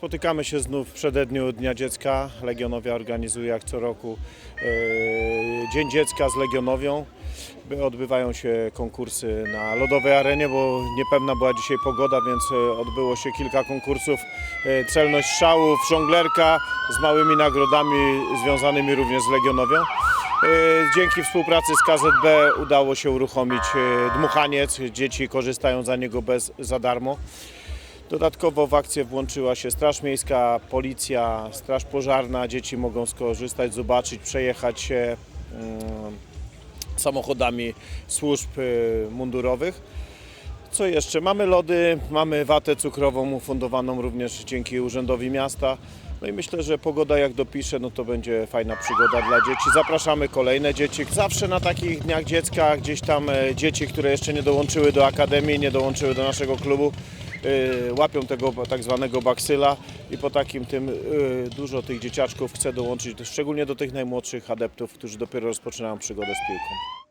Spotykamy się znów w przededniu Dnia Dziecka. Legionowia organizuje jak co roku e, Dzień Dziecka z Legionowią. By- Odbywają się konkursy na lodowej arenie, bo niepewna była dzisiaj pogoda, więc e, odbyło się kilka konkursów. E, Celność szałów, żonglerka z małymi nagrodami związanymi również z Legionowią. Dzięki współpracy z KZB udało się uruchomić dmuchaniec. Dzieci korzystają za niego bez, za darmo. Dodatkowo w akcję włączyła się Straż Miejska, Policja, Straż Pożarna. Dzieci mogą skorzystać, zobaczyć, przejechać się mm, samochodami służb y, mundurowych. Co jeszcze? Mamy lody, mamy watę cukrową ufundowaną również dzięki Urzędowi Miasta. No i myślę, że pogoda jak dopisze, no to będzie fajna przygoda dla dzieci. Zapraszamy kolejne dzieci. Zawsze na takich dniach dziecka, gdzieś tam e, dzieci, które jeszcze nie dołączyły do akademii, nie dołączyły do naszego klubu, łapią tego tak zwanego baksyla i po takim tym y, dużo tych dzieciaczków chce dołączyć, szczególnie do tych najmłodszych adeptów, którzy dopiero rozpoczynają przygodę z piłką.